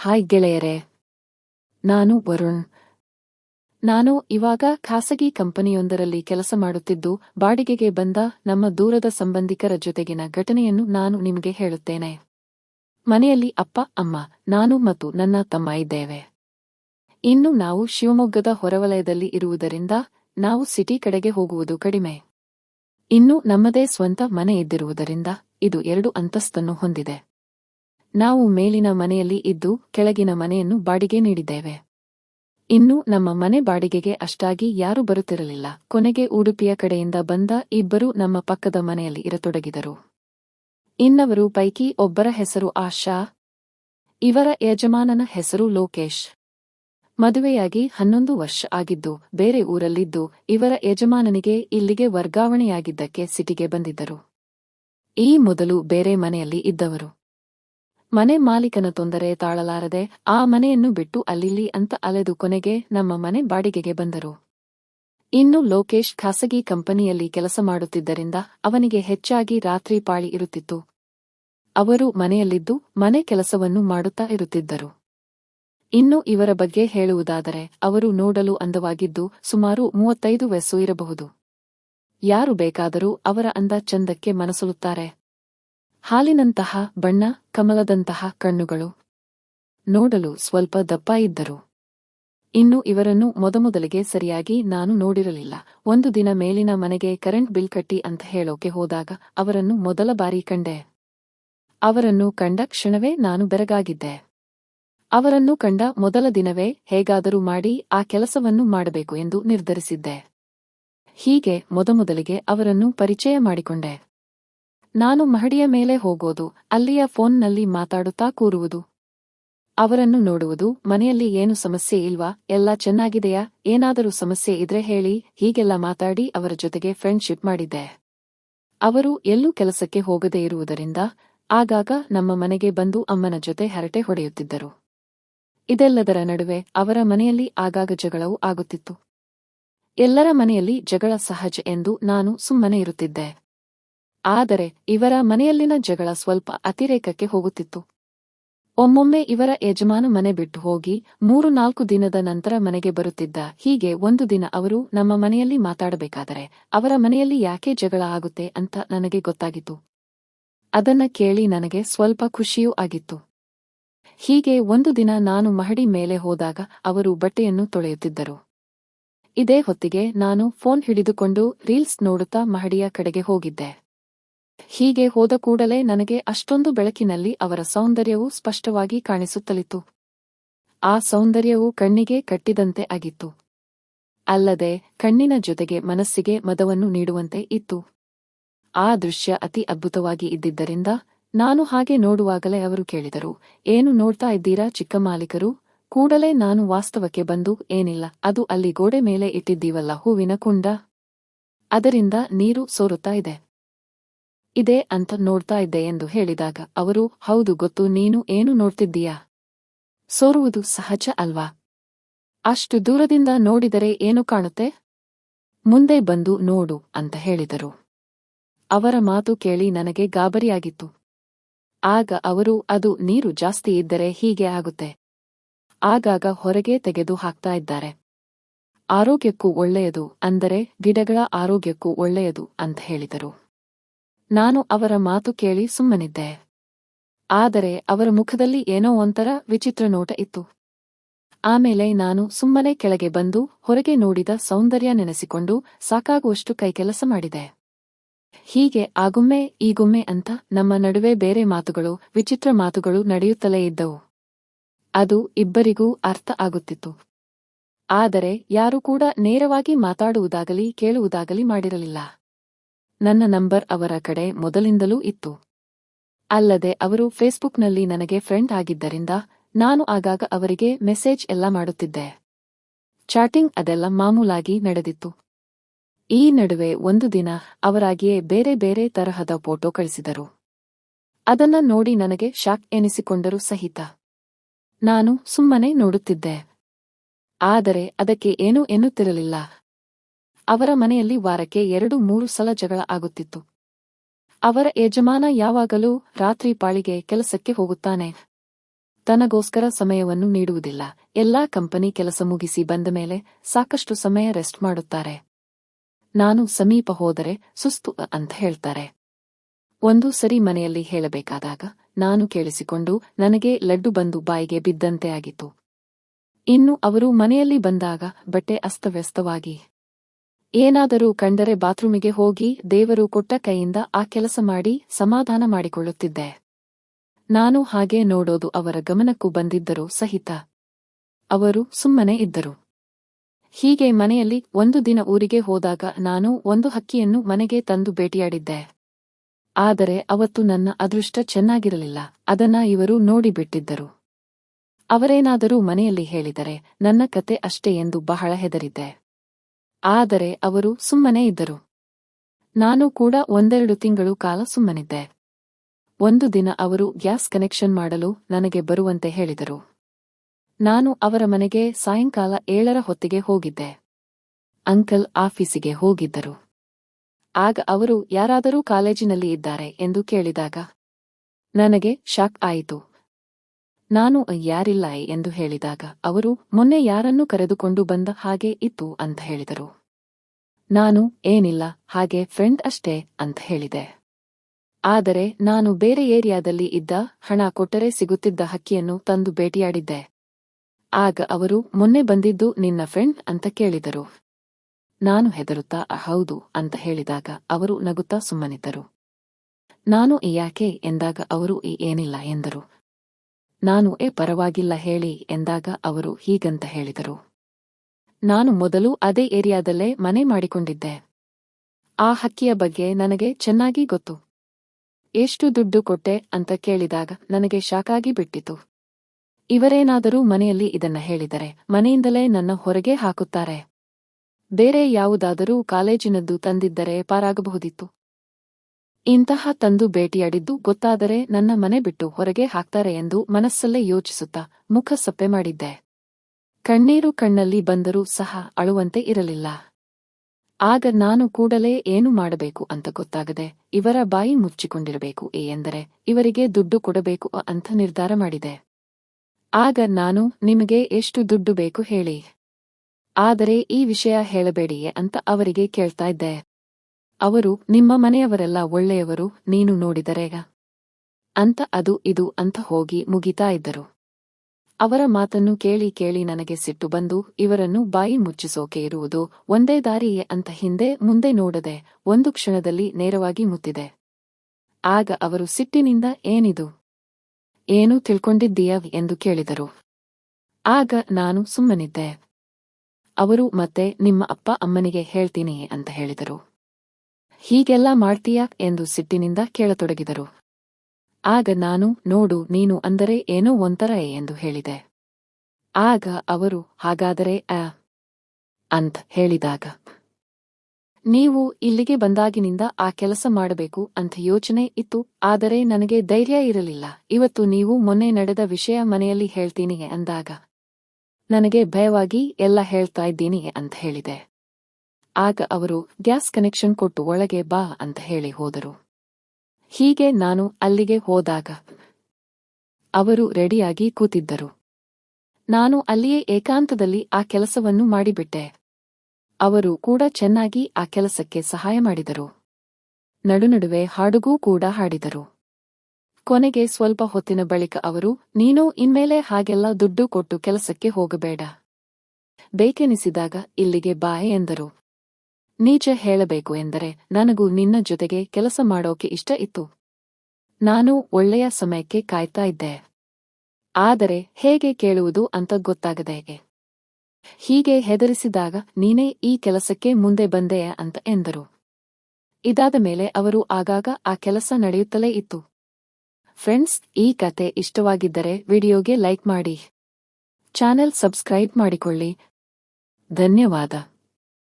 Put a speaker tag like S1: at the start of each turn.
S1: Hi ಗೆಳೆಯರೆ, ನಾನು ವರುಣ್. ನಾನು ಇವಾಗ ಖಾಸಗಿ ಕಂಪನಿಯೊಂದರಲ್ಲಿ ಕೆಲಸ ಮಾಡುತ್ತಿದ್ದು, ಬಾಡಿಗೆಗೆ ಬಂದ ನಮ್ಮ ದೂರದ ಸಂಬಂಧಿಕರ ಜೊತೆಗಿನ ಘಟನೆಯನ್ನು ನಾನು ನಿಮಗೆ ಹೇಳುತ್ತೇನೆ. ಮನೆಯಲ್ಲಿ ಅಪ್ಪ, ಅಮ್ಮ, ನಾನು ಮತ್ತು ನನ್ನ ತಮ್ಮ ಇದ್ದೇವೆ. ಇನ್ನು ನಾವು ಶಿವಮೊಗ್ಗದ ಹೊರವಲಯದಲ್ಲಿ ಇರುವುದರಿಂದ ನಾವು ಸಿಟಿ ಕಡೆಗೆ ಹೋಗುವುದು ಕಡಿಮೆ. ಇನ್ನು ನಮ್ಮದೇ ಸ್ವಂತ ಮನೆ ಇದ್ದಿರುವುದರಿಂದ ಇದು ಎರಡು ಅಂತಸ್ತನ್ನು ಹೊಂದಿದೆ. ನಾವು ಮೇಲಿನ ಮನೆಯಲ್ಲಿ ಇದ್ದು ಕೆಳಗಿನ ಮನೆಯನ್ನು ಬಾಡಿಗೆ ನೀಡಿದ್ದೇವೆ. ಇನ್ನು ನಮ್ಮ ಮನೆ ಬಾಡಿಗೆಗೆ ಅಷ್ಟಾಗಿ ಯಾರೂ ಬರುತ್ತಿರಲಿಲ್ಲ. ಕೊನೆಗೆ ಉಡುಪಿಯ ಕಡೆಯಿಂದ ಬಂದ ಇಬ್ಬರು ನಮ್ಮ ಪಕ್ಕದ ಮನೆಯಲ್ಲಿ ಇರತೊಡಗಿದರು. ಇನ್ನವರು ಪೈಕಿ ಒಬ್ಬರ ಹೆಸರು ಆಶಾ, ಇವರ ಯಜಮಾನನ ಹೆಸರು ಲೋಕೇಶ್. ಮದುವೆಯಾಗಿ ಹನ್ನೊಂದು ವರ್ಷ ಆಗಿದ್ದು, ಬೇರೆ ಊರಲ್ಲಿದ್ದು ಇವರ ಯಜಮಾನನಿಗೆ ಇಲ್ಲಿಗೆ ವರ್ಗಾವಣೆಯಾಗಿದ್ದಕ್ಕೆ ಸಿಟಿಗೆ ಬಂದಿದ್ದರು. ಈ ಮೊದಲು ಬೇರೆ ಮನೆಯಲ್ಲಿ ಇದ್ದವರು. ಮನೆ ಮಾಲೀಕನ ತೊಂದರೆ ತಾಳಲಾರದೆ, ಆ ಮನೆಯನ್ನು ಬಿಟ್ಟು ಅಲ್ಲಿಲ್ಲಿ ಅಂತ ಅಲೆದು ಕೊನೆಗೆ ನಮ್ಮ ಮನೆ ಬಾಡಿಗೆಗೆ ಬಂದರು. ಇನ್ನು ಲೋಕೇಶ್ ಖಾಸಗಿ ಕಂಪನಿಯಲ್ಲಿ ಕೆಲಸ ಮಾಡುತ್ತಿದ್ದರಿಂದ ಅವನಿಗೆ ಹೆಚ್ಚಾಗಿ ರಾತ್ರಿ ಪಾಳಿ ಇರುತ್ತಿತ್ತು. ಅವರು ಮನೆಯಲ್ಲಿದ್ದು ಮನೆ ಕೆಲಸವನ್ನು ಮಾಡುತ್ತಾ ಇರುತ್ತಿದ್ದರು. ಇನ್ನು ಇವರ ಬಗ್ಗೆ ಹೇಳುವುದಾದರೆ, ಅವರು ನೋಡಲು ಅಂದವಾಗಿದ್ದು ಸುಮಾರು ಮೂವತ್ತೈದು ವಯಸ್ಸು ಇರಬಹುದು. ಯಾರು ಬೇಕಾದರೂ ಅವರ ಅಂದ ಚಂದಕ್ಕೆ ಮನಸೊಲುತ್ತಾರೆ. ಹಾಲಿನಂತಹ ಬಣ್ಣ, ಕಮಲದಂತಹ ಕಣ್ಣುಗಳು. ನೋಡಲು ಸ್ವಲ್ಪ ದಪ್ಪ ಇದ್ದರು. ಇನ್ನು ಇವರನ್ನು ಮೊದಮೊದಲಿಗೆ ಸರಿಯಾಗಿ ನಾನು ನೋಡಿರಲಿಲ್ಲ. ಒಂದು ದಿನ ಮೇಲಿನ ಮನೆಗೆ ಕರೆಂಟ್ ಬಿಲ್ ಕಟ್ಟಿ ಅಂತ ಹೇಳೋಕೆ ಹೋದಾಗ ಅವರನ್ನು ಮೊದಲ ಬಾರಿ ಕಂಡೆ. ಅವರನ್ನು ಕಂಡ ಕ್ಷಣವೇ ನಾನು ಬೆರಗಾಗಿದ್ದೆ. ಅವರನ್ನು ಕಂಡ ಮೊದಲ ದಿನವೇ ಹೇಗಾದರೂ ಮಾಡಿ ಆ ಕೆಲಸವನ್ನು ಮಾಡಬೇಕು ಎಂದು ನಿರ್ಧರಿಸಿದ್ದೆ. ಹೀಗೆ ಮೊದಮೊದಲಿಗೆ ಅವರನ್ನು ಪರಿಚಯ ಮಾಡಿಕೊಂಡೆ. ನಾನು ಮಹಡಿಯ ಮೇಲೆ ಹೋಗೋದು, ಅಲ್ಲಿಯ ಫೋನ್ನಲ್ಲಿ ಮಾತಾಡುತ್ತಾ ಕೂರುವುದು. ಅವರನ್ನು ನೋಡುವುದು, ಮನೆಯಲ್ಲಿ ಏನು ಸಮಸ್ಯೆ ಇಲ್ವಾ, ಎಲ್ಲ ಚೆನ್ನಾಗಿದೆಯಾ, ಏನಾದರೂ ಸಮಸ್ಯೆ ಇದ್ರೆ ಹೇಳಿ, ಹೀಗೆಲ್ಲ ಮಾತಾಡಿ ಅವರ ಜೊತೆಗೆ ಫ್ರೆಂಡ್ಶಿಪ್ ಮಾಡಿದ್ದೆ. ಅವರು ಎಲ್ಲೂ ಕೆಲಸಕ್ಕೆ ಹೋಗದೇ ಇರುವುದರಿಂದ, ಆಗಾಗ ನಮ್ಮ ಮನೆಗೆ ಬಂದು ಅಮ್ಮನ ಜೊತೆ ಹರಟೆ ಹೊಡೆಯುತ್ತಿದ್ದರು. ಇದೆಲ್ಲದರ ನಡುವೆ ಅವರ ಮನೆಯಲ್ಲಿ ಆಗಾಗ ಜಗಳವೂ ಆಗುತ್ತಿತ್ತು. ಎಲ್ಲರ ಮನೆಯಲ್ಲಿ ಜಗಳ ಸಹಜ ಎಂದು ನಾನು ಸುಮ್ಮನೆ ಇರುತ್ತಿದ್ದೆ. ಆದರೆ ಇವರ ಮನೆಯಲ್ಲಿನ ಜಗಳ ಸ್ವಲ್ಪ ಅತಿರೇಕಕ್ಕೆ ಹೋಗುತ್ತಿತ್ತು. ಒಮ್ಮೊಮ್ಮೆ ಇವರ ಯಜಮಾನ ಮನೆ ಬಿಟ್ಟು ಹೋಗಿ ಮೂರು ನಾಲ್ಕು ದಿನದ ನಂತರ ಮನೆಗೆ ಬರುತ್ತಿದ್ದ ಹೀಗೆ ಒಂದು ದಿನ ಅವರು ನಮ್ಮ ಮನೆಯಲ್ಲಿ ಮಾತಾಡಬೇಕಾದರೆ ಅವರ ಮನೆಯಲ್ಲಿ ಯಾಕೆ ಜಗಳ ಆಗುತ್ತೆ ಅಂತ ನನಗೆ ಗೊತ್ತಾಗಿತ್ತು. ಅದನ್ನ ಕೇಳಿ ನನಗೆ ಸ್ವಲ್ಪ ಖುಷಿಯೂ ಆಗಿತ್ತು. ಹೀಗೆ ಒಂದು ದಿನ ನಾನು ಮಹಡಿ ಮೇಲೆ ಹೋದಾಗ ಅವರು ಬಟ್ಟೆಯನ್ನು ತೊಳೆಯುತ್ತಿದ್ದರು. ಇದೇ ಹೊತ್ತಿಗೆ ನಾನು ಫೋನ್ ಹಿಡಿದುಕೊಂಡು ರೀಲ್ಸ್ ನೋಡುತ್ತಾ ಮಹಡಿಯ ಕಡೆಗೆ ಹೋಗಿದ್ದೆ. ಹೀಗೆ ಹೋದ ಕೂಡಲೇ ನನಗೆ ಅಷ್ಟೊಂದು ಬೆಳಕಿನಲ್ಲಿ ಅವರ ಸೌಂದರ್ಯವು ಸ್ಪಷ್ಟವಾಗಿ ಕಾಣಿಸುತ್ತಲಿತ್ತು. ಆ ಸೌಂದರ್ಯವು ಕಣ್ಣಿಗೆ ಕಟ್ಟಿದಂತೆ ಆಗಿತ್ತು. ಅಲ್ಲದೆ ಕಣ್ಣಿನ ಜೊತೆಗೆ ಮನಸ್ಸಿಗೆ ಮದವನ್ನು ನೀಡುವಂತೆ ಇತ್ತು. ಆ ದೃಶ್ಯ ಅತಿ ಅದ್ಭುತವಾಗಿ ಇದ್ದಿದ್ದರಿಂದ ನಾನು ಹಾಗೆ ನೋಡುವಾಗಲೇ ಅವರು ಕೇಳಿದರು, ಏನು ನೋಡ್ತಾ ಇದ್ದೀರಾ ಚಿಕ್ಕ ಮಾಲೀಕರು? ಕೂಡಲೇ ನಾನು ವಾಸ್ತವಕ್ಕೆ ಬಂದು ಏನಿಲ್ಲ, ಅದು ಅಲ್ಲಿ ಗೋಡೆ ಮೇಲೆ ಇಟ್ಟಿದ್ದೀವಲ್ಲ ಹೂವಿನ ಕುಂಡ? ಅದರಿಂದ ನೀರು ಸೋರುತ್ತಾ ಇದೆ. ಇದೆ ಅಂತ ನೋಡ್ತಾ ಇದ್ದೆ ಎಂದು ಹೇಳಿದಾಗ ಅವರು, ಹೌದು ಗೊತ್ತು, ನೀನು ಏನು ನೋಡ್ತಿದ್ದೀಯಾ? ಸೋರುವುದು ಸಹಜ ಅಲ್ವಾ? ಅಷ್ಟು ದೂರದಿಂದ ನೋಡಿದರೆ ಏನು ಕಾಣುತ್ತೆ? ಮುಂದೆ ಬಂದು ನೋಡು, ಅಂತ ಹೇಳಿದರು. ಅವರ ಮಾತು ಕೇಳಿ ನನಗೆ ಗಾಬರಿಯಾಗಿತ್ತು. ಆಗ ಅವರು, ಅದು ನೀರು ಜಾಸ್ತಿ ಇದ್ದರೆ ಹೀಗೆ ಆಗುತ್ತೆ. ಆಗಾಗ ಹೊರಗೆ ತೆಗೆದು ಹಾಕ್ತಾ ಇದ್ದಾರೆ. ಆರೋಗ್ಯಕ್ಕೂ ಒಳ್ಳೆಯದು, ಅಂದರೆ ಗಿಡಗಳ ಆರೋಗ್ಯಕ್ಕೂ ಒಳ್ಳೆಯದು, ಅಂತ ಹೇಳಿದರು. ನಾನು ಅವರ ಮಾತು ಕೇಳಿ ಸುಮ್ಮನಿದ್ದೆ. ಆದರೆ ಅವರ ಮುಖದಲ್ಲಿ ಏನೋ ಒಂಥರ ವಿಚಿತ್ರ ನೋಟ ಇತ್ತು. ಆಮೇಲೆ ನಾನು ಸುಮ್ಮನೆ ಕೆಳಗೆ ಬಂದು ಹೊರಗೆ ನೋಡಿದ ಸೌಂದರ್ಯ ನೆನೆಸಿಕೊಂಡು ಸಾಕಾಗುವಷ್ಟು ಕೈಕೆಲಸ ಮಾಡಿದೆ. ಹೀಗೆ ಆಗುಮ್ಮೆ ಈಗುಮ್ಮೆ ಅಂತ ನಮ್ಮ ನಡುವೆ ಬೇರೆ ಮಾತುಗಳು, ವಿಚಿತ್ರ ಮಾತುಗಳು ನಡೆಯುತ್ತಲೇ ಇದ್ದವು. ಅದು ಇಬ್ಬರಿಗೂ ಅರ್ಥ ಆಗುತ್ತಿತ್ತು. ಆದರೆ ಯಾರೂ ಕೂಡ ನೇರವಾಗಿ ಮಾತಾಡುವುದಾಗಲಿ, ಕೇಳುವುದಾಗಲಿ ಮಾಡಿರಲಿಲ್ಲ. ನನ್ನ ನಂಬರ್ ಅವರ ಕಡೆ ಮೊದಲಿಂದಲೂ ಇತ್ತು. ಅಲ್ಲದೆ ಅವರು ಫೇಸ್ಬುಕ್ನಲ್ಲಿ ನನಗೆ ಫ್ರೆಂಡ್ ಆಗಿದ್ದರಿಂದ ನಾನು ಆಗಾಗ ಅವರಿಗೆ ಮೆಸೇಜ್ ಎಲ್ಲ ಮಾಡುತ್ತಿದ್ದೆ. ಚಾಟಿಂಗ್ ಅದೆಲ್ಲ ಮಾಮೂಲಾಗಿ ನಡೆದಿತ್ತು. ಈ ನಡುವೆ ಒಂದು ದಿನ ಅವರಾಗಿಯೇ ಬೇರೆ ಬೇರೆ ತರಹದ ಫೋಟೋ ಕಳಿಸಿದರು. ಅದನ್ನ ನೋಡಿ ನನಗೆ ಶಾಕ್ ಎನಿಸಿಕೊಂಡರೂ ಸಹಿತ. ನಾನು ಸುಮ್ಮನೆ ನೋಡುತ್ತಿದ್ದೆ. ಆದರೆ ಅದಕ್ಕೆ ಏನೂ ಎನ್ನುತ್ತಿರಲಿಲ್ಲ. ಅವರ ಮನೆಯಲ್ಲಿ ವಾರಕ್ಕೆ ಎರಡು ಮೂರು ಸಲ ಜಗಳ ಆಗುತ್ತಿತ್ತು. ಅವರ ಯಜಮಾನ ಯಾವಾಗಲೂ ರಾತ್ರಿ ಪಾಳಿಗೆ ಕೆಲಸಕ್ಕೆ ಹೋಗುತ್ತಾನೆ. ತನಗೋಸ್ಕರ ಸಮಯವನ್ನು ನೀಡುವುದಿಲ್ಲ. ಎಲ್ಲಾ ಕಂಪನಿ ಕೆಲಸ ಮುಗಿಸಿ ಬಂದ ಮೇಲೆ ಸಾಕಷ್ಟು ಸಮಯ ರೆಸ್ಟ್ ಮಾಡುತ್ತಾರೆ. ನಾನು ಸಮೀಪ ಹೋದರೆ ಸುಸ್ತು ಅಂತ ಹೇಳ್ತಾರೆ. ಒಂದು ಸರಿ ಮನೆಯಲ್ಲಿ ಹೇಳಬೇಕಾದಾಗ ನಾನು ಕೇಳಿಸಿಕೊಂಡು ನನಗೆ ಲಡ್ಡು ಬಂದು ಬಾಯಿಗೆ ಬಿದ್ದಂತೆ ಆಗಿತ್ತು. ಇನ್ನು ಅವರು ಮನೆಯಲ್ಲಿ ಬಂದಾಗ ಬಟ್ಟೆ ಅಸ್ತವ್ಯಸ್ತವಾಗಿ ಏನಾದರೂ ಕಂಡರೆ ಬಾತ್ರೂಮಿಗೆ ಹೋಗಿ ದೇವರು ಕೊಟ್ಟ ಕೈಯಿಂದ ಆ ಕೆಲಸ ಮಾಡಿ ಸಮಾಧಾನ ಮಾಡಿಕೊಳ್ಳುತ್ತಿದ್ದೆ. ನಾನು ಹಾಗೆ ನೋಡೋದು ಅವರ ಗಮನಕ್ಕೂ ಬಂದಿದ್ದರು ಸಹಿತ. ಅವರು ಸುಮ್ಮನೆ ಇದ್ದರು. ಹೀಗೆ ಮನೆಯಲ್ಲಿ ಒಂದು ದಿನ ಊರಿಗೆ ಹೋದಾಗ ನಾನು ಒಂದು ಹಕ್ಕಿಯನ್ನು ಮನೆಗೆ ತಂದು ಭೇಟಿಯಾಡಿದ್ದೆ. ಆದರೆ ಅವತ್ತು ನನ್ನ ಅದೃಷ್ಟ ಚೆನ್ನಾಗಿರಲಿಲ್ಲ, ಅದನ್ನ ಇವರು ನೋಡಿಬಿಟ್ಟಿದ್ದರು. ಅವರೇನಾದರೂ ಮನೆಯಲ್ಲಿ ಹೇಳಿದರೆ ನನ್ನ ಕತೆ ಅಷ್ಟೇ ಎಂದು ಬಹಳ ಹೆದರಿದ್ದೆ. ಆದರೆ ಅವರು ಸುಮ್ಮನೆ ಇದ್ದರು. ನಾನು ಕೂಡ ಒಂದೆರಡು ತಿಂಗಳು ಕಾಲ ಸುಮ್ಮನಿದ್ದೆ. ಒಂದು ದಿನ ಅವರು ಗ್ಯಾಸ್ ಕನೆಕ್ಷನ್ ಮಾಡಲು ನನಗೆ ಬರುವಂತೆ ಹೇಳಿದರು. ನಾನು ಅವರ ಮನೆಗೆ ಸಾಯಂಕಾಲ ಏಳರ ಹೊತ್ತಿಗೆ ಹೋಗಿದ್ದೆ. ಅಂಕಲ್ ಆಫೀಸಿಗೆ ಹೋಗಿದ್ದರು. ಆಗ ಅವರು ಯಾರಾದರೂ ಕಾಲೇಜಿನಲ್ಲಿ ಇದ್ದಾರೆ ಎಂದು ಕೇಳಿದಾಗ ನನಗೆ ಶಾಕ್ ಆಯಿತು. ನಾನು ಯಾರಿಲ್ಲ ಎಂದು ಹೇಳಿದಾಗ ಅವರು, ಮೊನ್ನೆ ಯಾರನ್ನು ಕರೆದುಕೊಂಡು ಬಂದ ಹಾಗೆ ಇತ್ತು ಅಂತ ಹೇಳಿದರು. ನಾನು, ಏನಿಲ್ಲ, ಹಾಗೆ ಫ್ರೆಂಡ್ ಅಷ್ಟೇ ಅಂತ ಹೇಳಿದೆ. ಆದರೆ ನಾನು ಬೇರೆ ಏರಿಯಾದಲ್ಲಿ ಇದ್ದ, ಹಣ ಕೊಟ್ಟರೆ ಸಿಗುತ್ತಿದ್ದ ಹಕ್ಕಿಯನ್ನು ತಂದು ಭೇಟಿಯಾಡಿದ್ದೆ. ಆಗ ಅವರು, ಮೊನ್ನೆ ಬಂದಿದ್ದು ನಿನ್ನ ಫ್ರೆಂಡ್ ಅಂತ ಕೇಳಿದರು. ನಾನು ಹೆದರುತ್ತಾ, ಹೌದು ಅಂತ ಹೇಳಿದಾಗ ಅವರು ನಗುತ್ತಾ ಸುಮ್ಮನಿದ್ದರು. ನಾನು, ಯಾಕೆ? ಎಂದಾಗ ಅವರು, ಈ ಏನಿಲ್ಲ ಎಂದರು. ನಾನು, ಏ, ಪರವಾಗಿಲ್ಲ ಹೇಳಿ ಎಂದಾಗ ಅವರು ಹೀಗಂತ ಹೇಳಿದರು. ನಾನು ಮೊದಲು ಅದೇ ಏರಿಯಾದಲ್ಲೇ ಮನೆ ಮಾಡಿಕೊಂಡಿದ್ದೆ. ಆ ಹಕ್ಕಿಯ ಬಗ್ಗೆ ನನಗೆ ಚೆನ್ನಾಗಿ ಗೊತ್ತು. ಎಷ್ಟು ದುಡ್ಡು ಕೊಟ್ಟೆ ಅಂತ ಕೇಳಿದಾಗ ನನಗೆ ಶಾಕಾಗಿ ಬಿಟ್ಟಿತು. ಇವರೇನಾದರೂ ಮನೆಯಲ್ಲಿ ಇದನ್ನ ಹೇಳಿದರೆ ಮನೆಯಿಂದಲೇ ನನ್ನ ಹೊರಗೆ ಹಾಕುತ್ತಾರೆ. ಬೇರೆ ಯಾವುದಾದರೂ ಕಾಲೇಜಿನದ್ದು ತಂದಿದ್ದರೆ ಪಾರಾಗಬಹುದಿತ್ತು. ಇಂತಹ ತಂದು ಭೇಟಿಯಾಡಿದ್ದು ಗೊತ್ತಾದರೆ ನನ್ನ ಮನೆ ಬಿಟ್ಟು ಹೊರಗೆ ಹಾಕ್ತಾರೆ ಎಂದು ಮನಸ್ಸಲ್ಲೇ ಯೋಚಿಸುತ್ತಾ ಮುಖ ಸಪ್ಪೆ ಮಾಡಿದ್ದೆ. ಕಣ್ಣೀರು ಕಣ್ಣಲ್ಲಿ ಬಂದರೂ ಸಹ ಅಳುವಂತೆ ಇರಲಿಲ್ಲ. ಆಗ ನಾನು ಕೂಡಲೇ ಏನು ಮಾಡಬೇಕು ಅಂತ ಗೊತ್ತಾಗದೆ ಇವರ ಬಾಯಿ ಮುಚ್ಚಿಕೊಂಡಿರಬೇಕು ಏ ಎಂದರೆ ಇವರಿಗೆ ದುಡ್ಡು ಕೊಡಬೇಕು ಅಂತ ನಿರ್ಧಾರ ಮಾಡಿದೆ. ಆಗ ನಾನು, ನಿಮಗೆ ಎಷ್ಟು ದುಡ್ಡು ಬೇಕು ಹೇಳಿ. ಆದರೆ ಈ ವಿಷಯ ಹೇಳಬೇಡಿಯೇ ಅಂತ ಅವರಿಗೆ ಕೇಳ್ತಾ ಇದ್ದೆ. ಅವರು, ನಿಮ್ಮ ಮನೆಯವರೆಲ್ಲ ಒಳ್ಳೆಯವರು, ನೀನು ನೋಡಿದರೇಗ ಅಂತ ಅದು ಇದು ಅಂತ ಹೋಗಿ ಮುಗಿತಾ ಇದ್ದರು. ಅವರ ಮಾತನ್ನು ಕೇಳಿ ಕೇಳಿ ನನಗೆ ಸಿಟ್ಟು ಬಂದು, ಇವರನ್ನು ಬಾಯಿ ಮುಚ್ಚಿಸೋಕೆ ಇರುವುದು ಒಂದೇ ದಾರಿಯೇ ಅಂತ ಹಿಂದೆ ಮುಂದೆ ನೋಡದೆ, ಒಂದು ಕ್ಷಣದಲ್ಲಿ ನೇರವಾಗಿ ಮುತ್ತಿದೆ. ಆಗ ಅವರು ಸಿಟ್ಟಿನಿಂದ, ಏನಿದು? ಏನು ತಿಳ್ಕೊಂಡಿದ್ದೀಯ ಎಂದು ಕೇಳಿದರು. ಆಗ ನಾನು ಸುಮ್ಮನಿದ್ದೆ. ಅವರು, ಮತ್ತೆ ನಿಮ್ಮ ಅಪ್ಪ ಅಮ್ಮನಿಗೆ ಹೇಳ್ತೀನಿ ಅಂತ ಹೇಳಿದರು. ಹೀಗೆಲ್ಲ ಮಾಡ್ತೀಯಾ ಎಂದು ಸಿಟ್ಟಿನಿಂದ ಕೇಳತೊಡಗಿದರು. ಆಗ ನಾನು, ನೋಡು, ನೀನು ಅಂದರೆ ಏನೋ ಒಂಥರ ಎಂದು ಹೇಳಿದೆ. ಆಗ ಅವರು, ಹಾಗಾದರೆ ಆ, ಅಂತ ಹೇಳಿದಾಗ, ನೀವು ಇಲ್ಲಿಗೆ ಬಂದಾಗಿನಿಂದ ಆ ಕೆಲಸ ಮಾಡಬೇಕು ಅಂತ ಯೋಚನೆ ಇತ್ತು, ಆದರೆ ನನಗೆ ಧೈರ್ಯ ಇರಲಿಲ್ಲ. ಇವತ್ತು ನೀವು ಮೊನ್ನೆ ನಡೆದ ವಿಷಯ ಮನೆಯಲ್ಲಿ ಹೇಳ್ತೀನಿ ಅಂದಾಗ, ನನಗೆ ಭಯವಾಗಿ ಎಲ್ಲ ಹೇಳ್ತಾ ಇದ್ದೀನಿ ಅಂತ ಹೇಳಿದೆ. ಆಗ ಅವರು, ಗ್ಯಾಸ್ ಕನೆಕ್ಷನ್ ಕೊಟ್ಟು ಒಳಗೆ ಬಾ ಅಂತ ಹೇಳಿ ಹೋದರು. ಹೀಗೆ ನಾನು ಅಲ್ಲಿಗೆ ಹೋದಾಗ ಅವರು ರೆಡಿಯಾಗಿ ಕೂತಿದ್ದರು. ನಾನು ಅಲ್ಲಿಯೇ ಏಕಾಂತದಲ್ಲಿ ಆ ಕೆಲಸವನ್ನು ಮಾಡಿಬಿಟ್ಟೆ. ಅವರು ಕೂಡ ಚೆನ್ನಾಗಿ ಆ ಕೆಲಸಕ್ಕೆ ಸಹಾಯ ಮಾಡಿದರು. ನಡುನಡುವೆ ಹಾಡುಗೂ ಕೂಡ ಹಾಡಿದರು. ಕೊನೆಗೆ ಸ್ವಲ್ಪ ಹೊತ್ತಿನ ಬಳಿಕ ಅವರು, ನೀನು ಇನ್ಮೇಲೆ ಹಾಗೆಲ್ಲ ದುಡ್ಡು ಕೊಟ್ಟು ಕೆಲಸಕ್ಕೆ ಹೋಗಬೇಡ. ಬೇಕೆನಿಸಿದಾಗ ಇಲ್ಲಿಗೆ ಬಾಯ್ ಎಂದರು. ನೀಚ ಹೇಳಬೇಕು ಎಂದರೆ ನನಗೂ ನಿನ್ನ ಜೊತೆಗೆ ಕೆಲಸ ಮಾಡೋಕೆ ಇಷ್ಟ ಇತ್ತು. ನಾನು ಒಳ್ಳೆಯ ಸಮಯಕ್ಕೆ ಕಾಯ್ತಾ ಇದ್ದೆ. ಆದರೆ ಹೇಗೆ ಕೇಳುವುದು ಅಂತ ಗೊತ್ತಾಗದೆ. ಹೀಗೆ ಹೆದರಿಸಿದಾಗ ನೀನೇ ಈ ಕೆಲಸಕ್ಕೆ ಮುಂದೆ ಬಂದೆಯ ಅಂತ ಎಂದರು. ಇದಾದ ಮೇಲೆ ಅವರು ಆಗಾಗ ಆ ಕೆಲಸ ನಡೆಯುತ್ತಲೇ ಇತ್ತು. ಫ್ರೆಂಡ್ಸ್, ಈ ಕತೆ ಇಷ್ಟವಾಗಿದ್ದರೆ ವಿಡಿಯೋಗೆ ಲೈಕ್ ಮಾಡಿ. ಚಾನೆಲ್ ಸಬ್ಸ್ಕ್ರೈಬ್ ಮಾಡಿಕೊಳ್ಳಿ. ಧನ್ಯವಾದ.